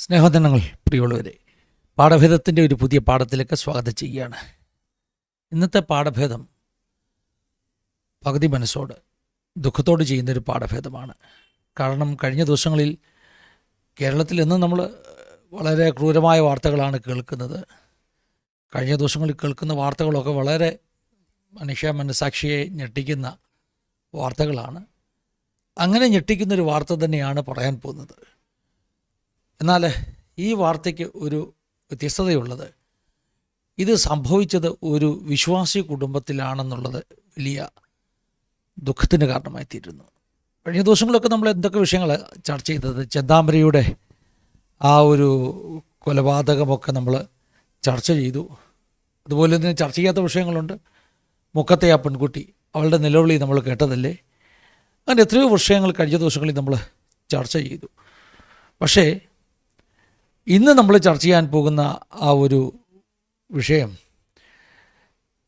സ്നേഹദിനങ്ങൾ പ്രിയമുള്ളവരെ പാഠഭേദത്തിന്റെ ഒരു പുതിയ പാഠത്തിലേക്ക് സ്വാഗതം ചെയ്യുകയാണ്. ഇന്നത്തെ പാഠഭേദം പകുതി മനസ്സോട് ദുഃഖത്തോട് ചെയ്യുന്നൊരു പാഠഭേദമാണ്. കാരണം കഴിഞ്ഞ ദിവസങ്ങളിൽ കേരളത്തിൽ ഇന്ന് നമ്മൾ വളരെ ക്രൂരമായ വാർത്തകളാണ് കേൾക്കുന്നത്. കഴിഞ്ഞ ദിവസങ്ങളിൽ കേൾക്കുന്ന വാർത്തകളൊക്കെ വളരെ മനുഷ്യ മനസാക്ഷിയെ ഞെട്ടിക്കുന്ന വാർത്തകളാണ്. അങ്ങനെ ഞെട്ടിക്കുന്നൊരു വാർത്ത തന്നെയാണ് പറയാൻ പോകുന്നത്. എന്നാൽ ഈ വാർത്തയ്ക്ക് ഒരു വ്യത്യസ്തതയുള്ളത്. ഇത് സംഭവിച്ചത് ഒരു വിശ്വാസി കുടുംബത്തിലാണെന്നുള്ളത് വലിയ ദുഃഖത്തിന് കാരണമായി തീരുന്നു കഴിഞ്ഞ ദിവസങ്ങളൊക്കെ നമ്മൾ എന്തൊക്കെ വിഷയങ്ങൾ ചർച്ച ചെയ്തത്? ചെന്താമരയുടെ ആ ഒരു കൊലപാതകമൊക്കെ നമ്മൾ ചർച്ച ചെയ്തു. അതുപോലെ തന്നെ ചർച്ച ചെയ്യാത്ത വിഷയങ്ങളുണ്ട്. മുക്കത്തെ ആ പെൺകുട്ടി അവളുടെ നിലവിളി നമ്മൾ കേട്ടതല്ലേ? അങ്ങനെ എത്രയോ വിഷയങ്ങൾ കഴിഞ്ഞ ദിവസങ്ങളിൽ നമ്മൾ ചർച്ച ചെയ്തു. പക്ഷേ ഇന്ന് നമ്മൾ ചർച്ച ചെയ്യാൻ പോകുന്ന ആ ഒരു വിഷയം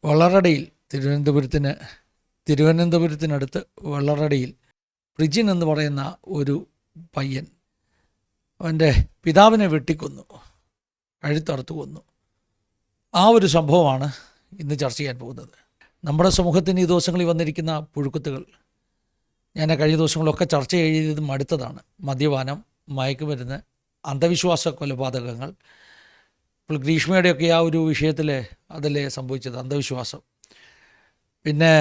വളറടയിൽ തിരുവനന്തപുരത്തിന് തിരുവനന്തപുരത്തിനടുത്ത് വളറടയിൽ പ്രിജിൻ എന്ന് പറയുന്ന ഒരു പയ്യൻ അവന്റെ പിതാവിനെ വെട്ടിക്കൊന്നു അഴുത്തറുത്ത് കൊന്നു. ആ ഒരു സംഭവമാണ് ഇന്ന് ചർച്ച ചെയ്യാൻ പോകുന്നത്. നമ്മുടെ സമൂഹത്തിന് ഈ ദിവസങ്ങളിൽ വന്നിരിക്കുന്ന പുഴുക്കുത്തുകൾ ഞാൻ കഴിഞ്ഞ ദിവസങ്ങളൊക്കെ ചർച്ച ചെയ്തത് മടുത്തതാണ് മദ്യപാനം മയക്കുമരുന്ന് അന്ധവിശ്വാസ കൊലപാതകങ്ങൾ ഇപ്പോൾ ഗ്രീഷ്മയുടെയൊക്കെ ആ ഒരു വിഷയത്തിൽ അതല്ലേ സംഭവിച്ചത് അന്ധവിശ്വാസം. പിന്നെ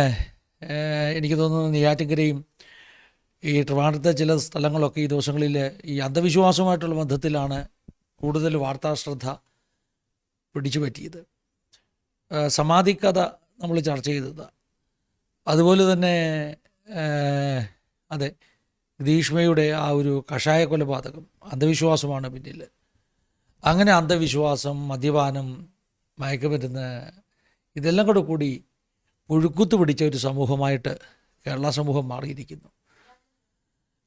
എനിക്ക് തോന്നുന്നു നെയ്യാറ്റിങ്കരയും ഈ ട്രിവാൻഡ്രത്തെ ചില സ്ഥലങ്ങളൊക്കെ ഈ ദിവസങ്ങളിൽ ഈ അന്ധവിശ്വാസവുമായിട്ടുള്ള ബന്ധത്തിലാണ് കൂടുതൽ വാർത്താശ്രദ്ധ പിടിച്ചു പറ്റിയത് സമാധിക്കഥ സമാധി കഥ നമ്മൾ ചർച്ച ചെയ്തത്. അതുപോലെ തന്നെ അതെ ഗ്രീഷ്മയുടെ ആ ഒരു കഷായ കൊലപാതകം അന്ധവിശ്വാസമാണ് പിന്നിൽ അങ്ങനെ അന്ധവിശ്വാസം മദ്യപാനം മയക്കുമരുന്ന് ഇതെല്ലാം കൂടെ കൂടി പുഴുക്കുത്ത് പിടിച്ച ഒരു സമൂഹമായിട്ട് കേരള സമൂഹം മാറിയിരിക്കുന്നു.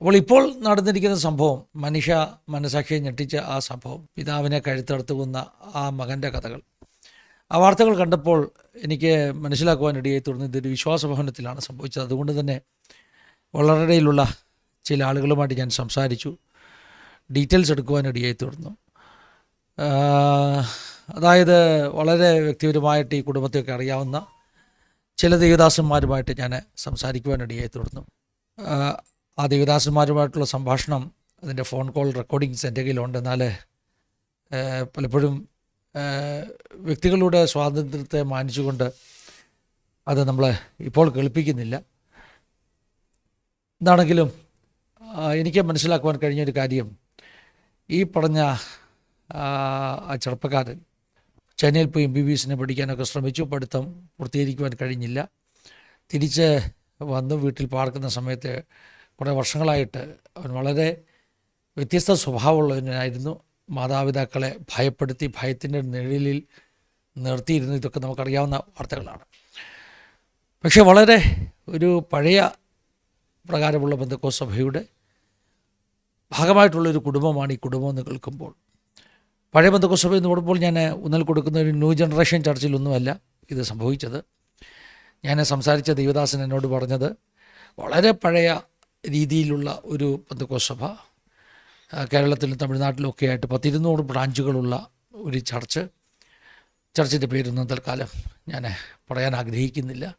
അപ്പോൾ ഇപ്പോൾ നടന്നിരിക്കുന്ന സംഭവം മനുഷ്യ മനസാക്ഷിയെ ഞെട്ടിച്ച ആ സംഭവം പിതാവിനെ കഴുത്തറുത്ത് കൊന്ന ആ മകന്റെ കഥകൾ. ആ വാർത്തകൾ കണ്ടപ്പോൾ എനിക്ക് മനസ്സിലാക്കുവാൻ ഇടയായി തുടർന്ന് ഇതൊരു വിശ്വാസഭവനത്തിലാണ് സംഭവിച്ചത്. അതുകൊണ്ട് തന്നെ വളരെയിലുള്ള ചില ആളുകളുമായിട്ട് ഞാൻ സംസാരിച്ചു. ഡീറ്റെയിൽസ് എടുക്കുവാൻ ഇടയായി തീർന്നു. അതായത് വളരെ വ്യക്തിപരമായിട്ട് ഈ കുടുംബത്തെയൊക്കെ അറിയാവുന്ന ചില ദേവദാസന്മാരുമായിട്ട് ഞാൻ സംസാരിക്കുവാൻ ഇടയായി ആ ദേവദാസന്മാരുമായിട്ടുള്ള സംഭാഷണം അതിന്റെ ഫോൺ കോൾ റെക്കോർഡിങ്സ് എന്റെ കയ്യിലുണ്ട്. എന്നാൽ പലപ്പോഴും വ്യക്തികളുടെ സ്വാതന്ത്ര്യത്തെ മാനിച്ചുകൊണ്ട് അത് നമ്മൾ ഇപ്പോൾ കേൾപ്പിക്കുന്നില്ല. എന്താണെങ്കിലും എനിക്ക് മനസ്സിലാക്കുവാൻ കഴിഞ്ഞൊരു കാര്യം. ഈ പറഞ്ഞ ചെറുപ്പക്കാരൻ ചൈനയിൽ പോയി എം ബി ബി എസിനെ പഠിക്കാനൊക്കെ ശ്രമിച്ചു. പഠിത്തം പൂർത്തീകരിക്കുവാൻ കഴിഞ്ഞില്ല. തിരിച്ച് വന്ന് വീട്ടിൽ പാർക്കുന്ന സമയത്ത് കുറേ വർഷങ്ങളായിട്ട് അവൻ വളരെ വ്യത്യസ്ത സ്വഭാവമുള്ളവനായിരുന്നു. മാതാപിതാക്കളെ ഭയപ്പെടുത്തി ഭയത്തിന്റെ നിഴലിൽ നിർത്തിയിരുന്നു. ഇതൊക്കെ നമുക്കറിയാവുന്ന വാർത്തകളാണ്. പക്ഷേ വളരെ ഒരു പഴയ പ്രകാരമുള്ള ബന്ധുക്കോ സഭയുടെ ഭാഗമായിട്ടുള്ളൊരു കുടുംബമാണ് ഈ കുടുംബം എന്ന് കേൾക്കുമ്പോൾ. പഴയ ബന്ധുക്കോസഭ എന്ന് പറയുമ്പോൾ ഞാൻ ഊന്നൽ കൊടുക്കുന്ന ഒരു ന്യൂ ജനറേഷൻ ചർച്ചിലൊന്നുമല്ല ഇത് സംഭവിച്ചത്. ഞാൻ സംസാരിച്ച ദേവദാസൻ എന്നോട് പറഞ്ഞത് വളരെ പഴയ രീതിയിലുള്ള ഒരു ബന്ധുക്കോസഭ കേരളത്തിലും തമിഴ്നാട്ടിലും ഒക്കെ ആയിട്ട് പത്തിരുന്നൂറ് ബ്രാഞ്ചുകളുള്ള ഒരു ചർച്ച്. ചർച്ചിന്റെ പേരൊന്നും തൽക്കാലം ഞാൻ പറയാൻ ആഗ്രഹിക്കുന്നില്ല.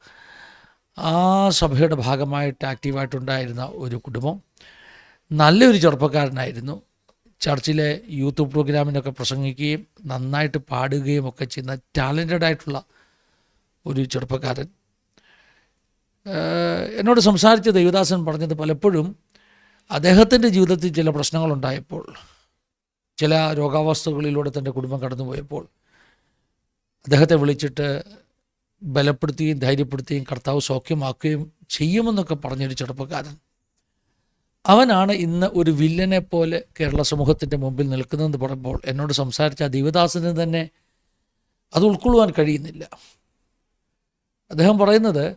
ആ സഭയുടെ ഭാഗമായിട്ട് ആക്റ്റീവായിട്ടുണ്ടായിരുന്ന ഒരു കുടുംബം നല്ലൊരു ചെറുപ്പക്കാരനായിരുന്നു. ചർച്ചിലെ യൂത്ത് പ്രോഗ്രാമിനൊക്കെ പ്രസംഗിക്കുകയും നന്നായിട്ട് പാടുകയും ഒക്കെ ചെയ്യുന്ന ടാലന്റഡ് ആയിട്ടുള്ള ഒരു ചെറുപ്പക്കാരൻ. എന്നോട് സംസാരിച്ച ദേവദാസൻ പറഞ്ഞത് പലപ്പോഴും അദ്ദേഹത്തിന്റെ ജീവിതത്തിൽ ചില പ്രശ്നങ്ങളുണ്ടായപ്പോൾ ചില രോഗാവസ്ഥകളിലൂടെ തന്റെ കുടുംബം കടന്നുപോയപ്പോൾ അദ്ദേഹത്തെ വിളിച്ചിട്ട് ബലപ്പെടുത്തുകയും ധൈര്യപ്പെടുത്തുകയും കർത്താവ് സൗഖ്യമാക്കുകയും ചെയ്യുമെന്നൊക്കെ പറഞ്ഞൊരു ചെറുപ്പക്കാരൻ. അവനാണ് ഇന്ന് ഒരു വില്ലനെ പോലെ കേരള സമൂഹത്തിന്റെ മുമ്പിൽ നിൽക്കുന്നതെന്ന് പറയുമ്പോൾ എന്നോട് സംസാരിച്ച ദേവദാസന് തന്നെ അത് ഉൾക്കൊള്ളുവാൻ കഴിയുന്നില്ല. അദ്ദേഹം പറയുന്നത്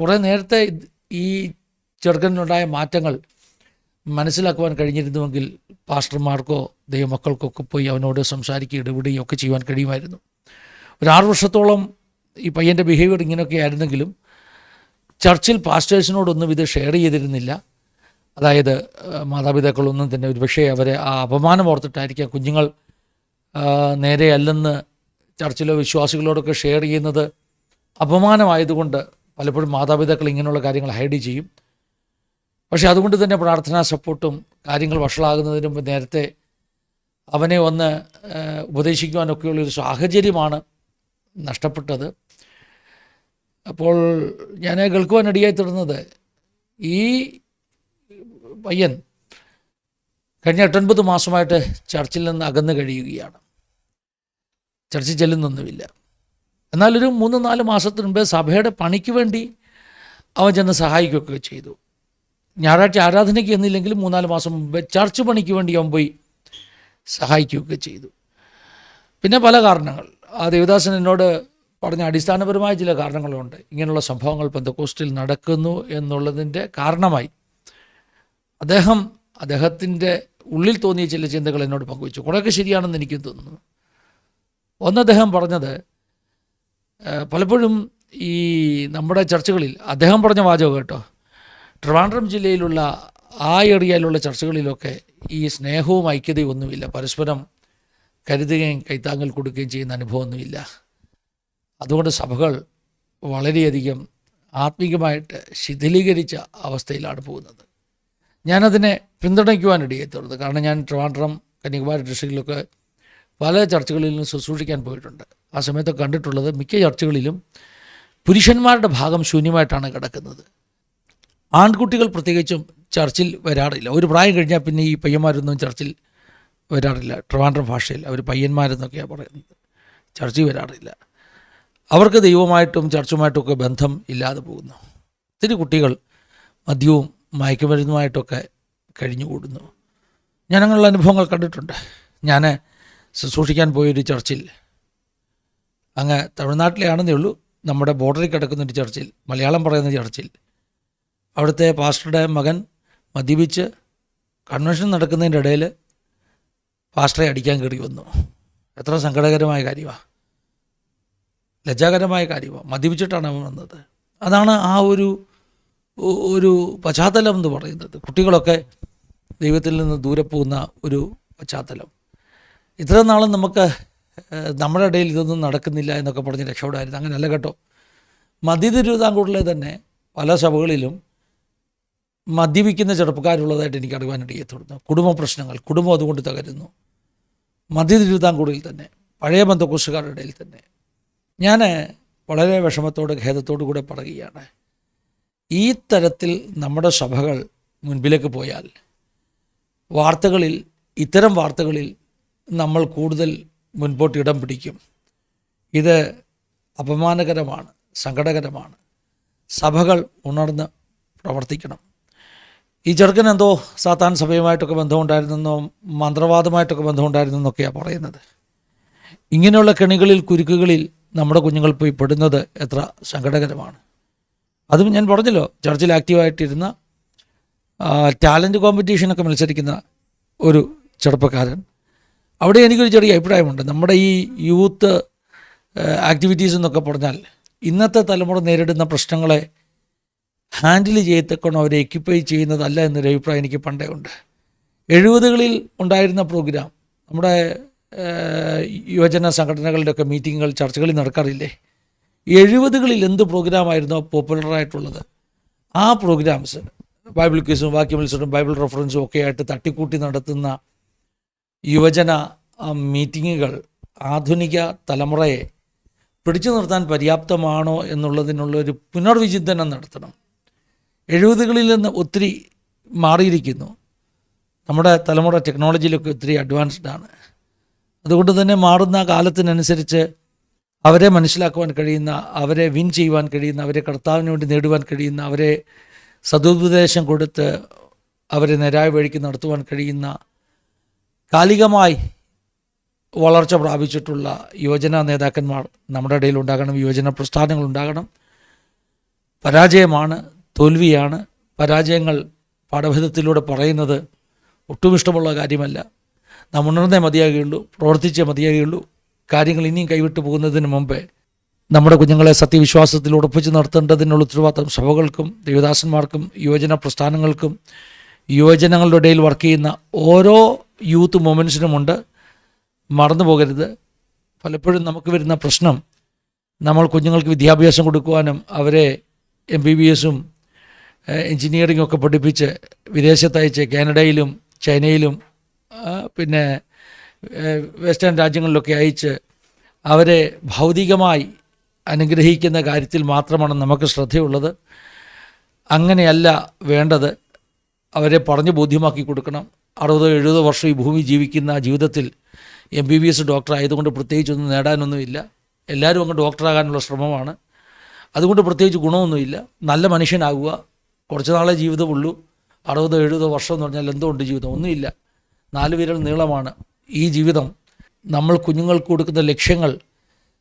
കുറേ നേരത്തെ ഈ ചെറുക്കനുണ്ടായ മാറ്റങ്ങൾ മനസ്സിലാക്കുവാൻ കഴിഞ്ഞിരുന്നുവെങ്കിൽ പാസ്റ്റർമാർക്കോ ദൈവമക്കൾക്കൊക്കെ പോയി അവനോട് സംസാരിക്കുകയും ഇടപെടുകയും ഒക്കെ ചെയ്യുവാൻ കഴിയുമായിരുന്നു. ഒരു ആറ് വർഷത്തോളം ഈ പയ്യന്റെ ബിഹേവിയർ ഇങ്ങനെയൊക്കെ ആയിരുന്നെങ്കിലും ചർച്ചിൽ പാസ്റ്റേഴ്സിനോടൊന്നും ഇത് ഷെയർ ചെയ്തിരുന്നില്ല. അതായത് മാതാപിതാക്കളൊന്നും തന്നെ ഒരുപക്ഷെ അവരെ ആ അപമാനം ഓർത്തിട്ടായിരിക്കാം കുഞ്ഞുങ്ങൾ നേരെ നേരെയല്ലെന്ന് ചർച്ചിലോ വിശ്വാസികളോടൊക്കെ ഷെയർ ചെയ്യുന്നത്. അപമാനമായതുകൊണ്ട് പലപ്പോഴും മാതാപിതാക്കൾ ഇങ്ങനെയുള്ള കാര്യങ്ങൾ ഹൈഡ് ചെയ്യും. പക്ഷേ അതുകൊണ്ട് തന്നെ പ്രാർത്ഥനാ സപ്പോർട്ടും കാര്യങ്ങൾ വഷളാകുന്നതിനും നേരത്തെ അവനെ ഒന്ന് ഉപദേശിക്കുവാനൊക്കെയുള്ളൊരു സാഹചര്യമാണ് നഷ്ടപ്പെട്ടത്. അപ്പോൾ ഞാൻ കേൾക്കുവാൻ അടിയായി തുടർന്നത്. ഈ പയ്യൻ കഴിഞ്ഞ എട്ടൊൻപത് മാസമായിട്ട് ചർച്ചിൽ നിന്ന് അകന്നു കഴിയുകയാണ്. ചർച്ചിൽ ചെല്ലുന്നൊന്നുമില്ല. എന്നാലൊരു മൂന്ന് നാല് മാസത്തിന് മുമ്പേ സഭയുടെ പണിക്ക് വേണ്ടി അവൻ ചെന്ന് സഹായിക്കുകയൊക്കെ ചെയ്തു. ഞായറാഴ്ച ആരാധനയ്ക്ക് എന്നില്ലെങ്കിലും മൂന്നാൽ മാസം മുമ്പേ ചർച്ച് പണിക്ക് വേണ്ടി അവൻ പോയി സഹായിക്കുകയൊക്കെ ചെയ്തു. പിന്നെ പല കാരണങ്ങൾ. ആ ദേവദാസൻ എന്നോട് പറഞ്ഞ അടിസ്ഥാനപരമായ ചില കാരണങ്ങളുണ്ട്. ഇങ്ങനെയുള്ള സംഭവങ്ങൾ പെന്തക്കോസ്റ്റിൽ നടക്കുന്നു എന്നുള്ളതിന്റെ കാരണമായി അദ്ദേഹം അദ്ദേഹത്തിന്റെ ഉള്ളിൽ തോന്നിയ ചില ചിന്തകൾ എന്നോട് പങ്കുവച്ചു. കുറേയൊക്കെ ശരിയാണെന്ന് എനിക്ക് തോന്നുന്നു. ഒന്ന് അദ്ദേഹം പറഞ്ഞത് പലപ്പോഴും ഈ നമ്മുടെ ചർച്ചകളിൽ അദ്ദേഹം പറഞ്ഞ വാചകം കേട്ടോ ട്രിവാൻഡ്രം ജില്ലയിലുള്ള ആ ഏരിയയിലുള്ള ചർച്ചകളിലൊക്കെ ഈ സ്നേഹവും ഐക്യതയും ഒന്നുമില്ല. പരസ്പരം കരുതുകയും കൈത്താങ്ങൽ കൊടുക്കുകയും ചെയ്യുന്ന അനുഭവമൊന്നുമില്ല. അതുകൊണ്ട് സഭകൾ വളരെയധികം ആത്മീകമായിട്ട് ശിഥിലീകരിച്ച അവസ്ഥയിലാണ് പോകുന്നത്. ഞാനതിനെ പിന്തുണയ്ക്കുവാനിടയെത്തുള്ളത് കാരണം ഞാൻ ട്രിവാൻഡ്രം കന്യാകുമാരി ഡിസ്ട്രിക്റ്റിലൊക്കെ പല ചർച്ചകളിലും ശുശ്രൂഷിക്കാൻ പോയിട്ടുണ്ട്. ആ സമയത്ത് കണ്ടിട്ടുള്ളത് മിക്ക ചർച്ചകളിലും പുരുഷന്മാരുടെ ഭാഗം ശൂന്യമായിട്ടാണ് കിടക്കുന്നത്. ആൺകുട്ടികൾ പ്രത്യേകിച്ചും ചർച്ചിൽ വരാറില്ല. ഒരു പ്രായം കഴിഞ്ഞാൽ പിന്നെ ഈ പയ്യന്മാരൊന്നും ചർച്ചിൽ വരാറില്ല. ട്രിവാൻഡ്രം ഭാഷയിൽ അവർ പയ്യന്മാരെന്നൊക്കെയാണ് പറയുന്നത്. ചർച്ചിൽ വരാറില്ല. അവർക്ക് ദൈവമായിട്ടും ചർച്ചുമായിട്ടുമൊക്കെ ബന്ധം ഇല്ലാതെ പോകുന്നു. ഒത്തിരി കുട്ടികൾ മദ്യവും മയക്കുമരുന്നുമായിട്ടൊക്കെ കഴിഞ്ഞുകൂടുന്നു. ഞാൻ അങ്ങനെയുള്ള അനുഭവങ്ങൾ കണ്ടിട്ടുണ്ട്. ഞാൻ ശുശ്രൂഷിക്കാൻ പോയൊരു ചർച്ചിൽ അങ്ങ് തമിഴ്നാട്ടിലെ ആണെന്നേ ഉള്ളൂ നമ്മുടെ ബോർഡറിൽ കിടക്കുന്ന ഒരു ചർച്ചിൽ മലയാളം പറയുന്ന ചർച്ചിൽ. അവിടുത്തെ പാസ്റ്ററുടെ മകൻ മദ്യപിച്ച് കൺവെൻഷൻ നടക്കുന്നതിന്റെ ഇടയിൽ പാസ്റ്ററെ അടിക്കാൻ കയറി വന്നു. എത്ര സങ്കടകരമായ കാര്യമാണ് ലജ്ജാകരമായ കാര്യമാണ് മദ്യപിച്ചിട്ടാണ് അവൻ വന്നത്. അതാണ് ആ ഒരു ഒരു പശ്ചാത്തലം എന്ന് പറയുന്നത്. കുട്ടികളൊക്കെ ദൈവത്തിൽ നിന്ന് ദൂരെ പോകുന്ന ഒരു പശ്ചാത്തലം. ഇത്രയും നാളും നമുക്ക് നമ്മുടെ ഇടയിൽ ഇതൊന്നും നടക്കുന്നില്ല എന്നൊക്കെ പറഞ്ഞ് രക്ഷപ്പെടായിരുന്നു. അങ്ങനെയല്ല കേട്ടോ. മധ്യ തിരുവിതാംകൂറിലെ തന്നെ പല സഭകളിലും മദ്യപിക്കുന്ന ചെറുപ്പക്കാരുള്ളതായിട്ട് എനിക്ക് അറിയാനിടയെ തുടർന്നു കുടുംബ പ്രശ്നങ്ങൾ കുടുംബം അതുകൊണ്ട് തകരുന്നു. മധ്യ തിരുവിതാംകൂറിൽ തന്നെ പഴയ ബന്ധക്കോസുകാരുടെ ഇടയിൽ തന്നെ. ഞാൻ വളരെ വിഷമത്തോട് ഖേദത്തോടു കൂടെ പറയുകയാണ്. ഈ തരത്തിൽ നമ്മുടെ സഭകൾ മുൻപിലേക്ക് പോയാൽ വാർത്തകളിൽ ഇത്തരം വാർത്തകളിൽ നമ്മൾ കൂടുതൽ മുൻപോട്ട് ഇടം പിടിക്കും. ഇത് അപമാനകരമാണ് സങ്കടകരമാണ്. സഭകൾ ഉണർന്ന് പ്രവർത്തിക്കണം. ഈ ചെറുക്കൻ എന്തോ സാത്താൻ സഭയുമായിട്ടൊക്കെ ബന്ധമുണ്ടായിരുന്നെന്നോ മന്ത്രവാദമായിട്ടൊക്കെ ബന്ധമുണ്ടായിരുന്നെന്നൊക്കെയാണ് പറയുന്നത്. ഇങ്ങനെയുള്ള കെണികളിൽ കുരുക്കുകളിൽ നമ്മുടെ കുഞ്ഞുങ്ങൾ പോയി പെടുന്നത് എത്ര സങ്കടകരമാണ്. അതും ഞാൻ പറഞ്ഞല്ലോ ചർച്ചിൽ ആക്റ്റീവായിട്ടിരുന്ന ടാലന്റ് കോമ്പറ്റീഷനൊക്കെ മത്സരിക്കുന്ന ഒരു ചെറുപ്പക്കാരൻ. അവിടെ എനിക്കൊരു ചെറിയ അഭിപ്രായമുണ്ട്. നമ്മുടെ ഈ യൂത്ത് ആക്ടിവിറ്റീസ് എന്നൊക്കെ പറഞ്ഞാൽ ഇന്നത്തെ തലമുറ നേരിടുന്ന പ്രശ്നങ്ങളെ ഹാൻഡിൽ ചെയ്യത്തക്കണം അവരെ എക്യുപ്പൈ ചെയ്യുന്നതല്ല എന്നൊരു അഭിപ്രായം എനിക്ക് പണ്ടേ ഉണ്ട്. എഴുപതുകളിൽ ഉണ്ടായിരുന്ന പ്രോഗ്രാം നമ്മുടെ യുവജന സംഘടനകളുടെയൊക്കെ മീറ്റിങ്ങുകൾ ചർച്ചകളിൽ നടക്കാറില്ലേ? എഴുപതുകളിൽ എന്ത് പ്രോഗ്രാമായിരുന്നോ പോപ്പുലറായിട്ടുള്ളത്? ആ പ്രോഗ്രാംസ് ബൈബിൾ ക്വിസും വാക്യ മത്സരവും ബൈബിൾ റെഫറൻസും ഒക്കെ ആയിട്ട് തട്ടിക്കൂട്ടി നടത്തുന്ന യുവജന മീറ്റിങ്ങുകൾ ആധുനിക തലമുറയെ പിടിച്ചു നിർത്താൻ പര്യാപ്തമാണോ എന്നുള്ളതിനുള്ളൊരു പുനർവിചിന്തനം നടത്തണം. എഴുപതുകളിൽ നിന്ന് ഒത്തിരി മാറിയിരിക്കുന്നു. നമ്മുടെ തലമുറ ടെക്നോളജിയിലൊക്കെ ഒത്തിരി അഡ്വാൻസ്ഡ് ആണ്. അതുകൊണ്ട് തന്നെ മാറുന്ന കാലത്തിനനുസരിച്ച് അവരെ മനസ്സിലാക്കുവാൻ കഴിയുന്ന അവരെ വിൻ ചെയ്യുവാൻ കഴിയുന്ന അവരെ കർത്താവിന് വേണ്ടി നേടുവാൻ കഴിയുന്ന അവരെ സതുപദേശം കൊടുത്ത് അവരെ നേരായ വഴിക്ക് നടത്തുവാൻ കഴിയുന്ന കാലികമായി വളർച്ച പ്രാപിച്ചിട്ടുള്ള യുവജന നേതാക്കന്മാർ നമ്മുടെ ഇടയിൽ ഉണ്ടാകണം യുവജന പ്രസ്ഥാനങ്ങൾ ഉണ്ടാകണം. പരാജയമാണ് തോൽവിയാണ്. പരാജയങ്ങൾ പാഠഭേദത്തിലൂടെ പറയുന്നത് ഒട്ടും ഇഷ്ടമുള്ള കാര്യമല്ല. നാം ഉണർന്നേ മതിയാകുകയുള്ളൂ പ്രവർത്തിച്ചേ മതിയാകുകയുള്ളൂ. കാര്യങ്ങൾ ഇനിയും കൈവിട്ടു പോകുന്നതിന് മുമ്പേ നമ്മുടെ കുഞ്ഞുങ്ങളെ സത്യവിശ്വാസത്തിൽ ഉറപ്പിച്ച് നിർത്തേണ്ടതിനുള്ള ഉത്തരവാദിത്തം സഭകൾക്കും ദേവദാസന്മാർക്കും യുവജന പ്രസ്ഥാനങ്ങൾക്കും യുവജനങ്ങളുടെ ഇടയിൽ വർക്ക് ചെയ്യുന്ന ഓരോ യൂത്ത് മൂമെൻസിനുമുണ്ട് മറന്നു പോകരുത്. പലപ്പോഴും നമുക്ക് വരുന്ന പ്രശ്നം നമ്മൾ കുഞ്ഞുങ്ങൾക്ക് വിദ്യാഭ്യാസം കൊടുക്കുവാനും അവരെ എം ബി ബി എസും എൻജിനീയറിംഗ് ഒക്കെ പഠിപ്പിച്ച് വിദേശത്തയച്ച് കാനഡയിലും ചൈനയിലും പിന്നെ വെസ്റ്റേൺ രാജ്യങ്ങളിലൊക്കെ അയച്ച് അവരെ ഭൗതികമായി അനുഗ്രഹിക്കുന്ന കാര്യത്തിൽ മാത്രമാണ് നമുക്ക് ശ്രദ്ധയുള്ളത്. അങ്ങനെയല്ല വേണ്ടത്. അവരെ പറഞ്ഞ് ബോധ്യമാക്കി കൊടുക്കണം. അറുപതോ എഴുപതോ വർഷം ഈ ഭൂമി ജീവിക്കുന്ന ജീവിതത്തിൽ M B B S doctor ആയതുകൊണ്ട് പ്രത്യേകിച്ചൊന്നും നേടാനൊന്നുമില്ല. എല്ലാവരും അങ്ങ് ഡോക്ടറാകാനുള്ള ശ്രമമാണ്. അതുകൊണ്ട് പ്രത്യേകിച്ച് ഗുണമൊന്നുമില്ല. നല്ല മനുഷ്യനാകുക. കുറച്ച് നാളെ ജീവിതമുള്ളൂ. അറുപതോ എഴുപതോ വർഷം എന്ന് പറഞ്ഞാൽ എന്തോ ഉണ്ട് ജീവിതം? ഒന്നുമില്ല. നാല് വിരൽ നീളമാണ് ഈ ജീവിതം. നമ്മൾ കുഞ്ഞുങ്ങൾക്ക് കൊടുക്കുന്ന ലക്ഷ്യങ്ങൾ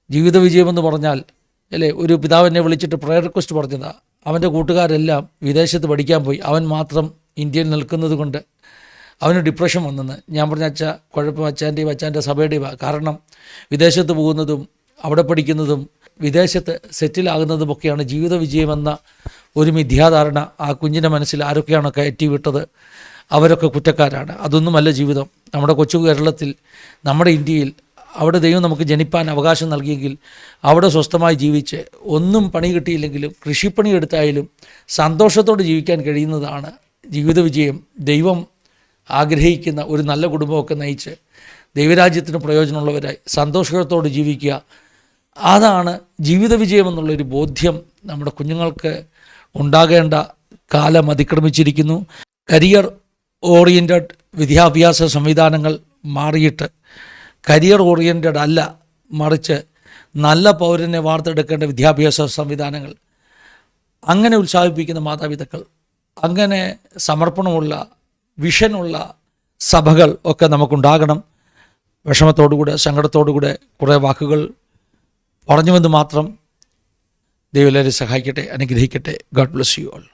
ജീവിത വിജയമെന്ന് പറഞ്ഞാൽ അല്ലേ ഒരു പിതാവിനെ വിളിച്ചിട്ട് പ്രയർ റിക്വസ്റ്റ് പറഞ്ഞതാ. അവന്റെ കൂട്ടുകാരെല്ലാം വിദേശത്ത് പഠിക്കാൻ പോയി. അവൻ മാത്രം ഇന്ത്യയിൽ നിൽക്കുന്നത് കൊണ്ട് അവന് ഡിപ്രഷൻ വന്നെന്ന്. ഞാൻ പറഞ്ഞ അച്ഛ കുഴപ്പം അച്ഛന്റെയും അച്ഛന്റെ സഭയുടെയും കാരണം വിദേശത്ത് പോകുന്നതും അവിടെ പഠിക്കുന്നതും വിദേശത്ത് സെറ്റിലാകുന്നതുമൊക്കെയാണ് ജീവിത വിജയമെന്ന ഒരു മിഥ്യാധാരണ ആ കുഞ്ഞിന്റെ മനസ്സിൽ ആരൊക്കെയാണോ കയറ്റി വിട്ടത് അവരൊക്കെ കുറ്റക്കാരാണ്. അതൊന്നുമല്ല ജീവിതം. നമ്മുടെ കൊച്ചു കേരളത്തിൽ നമ്മുടെ ഇന്ത്യയിൽ അവിടെ ദൈവം നമുക്ക് ജനിപ്പാൻ അവകാശം നൽകിയെങ്കിൽ അവിടെ സ്വസ്ഥമായി ജീവിച്ച് ഒന്നും പണി കിട്ടിയില്ലെങ്കിലും കൃഷിപ്പണി എടുത്തായാലും സന്തോഷത്തോടെ ജീവിക്കാൻ കഴിയുന്നതാണ് ജീവിത വിജയം. ദൈവം ആഗ്രഹിക്കുന്ന ഒരു നല്ല കുടുംബമൊക്കെ നയിച്ച് ദൈവരാജ്യത്തിന് പ്രയോജനമുള്ളവരായി സന്തോഷത്തോടെ ജീവിക്കുക. അതാണ് ജീവിത വിജയം എന്നുള്ളൊരു ബോധ്യം നമ്മുടെ കുഞ്ഞുങ്ങൾക്ക് ഉണ്ടാകേണ്ട കാലം അതിക്രമിച്ചിരിക്കുന്നു. കരിയർ ഓറിയന്റഡ് വിദ്യാഭ്യാസ സംവിധാനങ്ങൾ മാറിയിട്ട് കരിയർ ഓറിയന്റഡ് അല്ല മറിച്ച് നല്ല പൗരനെ വാർത്തെടുക്കേണ്ട വിദ്യാഭ്യാസ സംവിധാനങ്ങൾ. അങ്ങനെ ഉത്സാഹിപ്പിക്കുന്ന മാതാപിതാക്കൾ അങ്ങനെ സമർപ്പണമുള്ള വിഷനുള്ള സഭകൾ ഒക്കെ നമുക്കുണ്ടാകണം. വിഷമത്തോടുകൂടെ സങ്കടത്തോടുകൂടെ കുറേ വാക്കുകൾ പറഞ്ഞുവെന്ന് മാത്രം ദൈവം എല്ലാവരെയും സഹായിക്കട്ടെ അനുഗ്രഹിക്കട്ടെ. God bless you all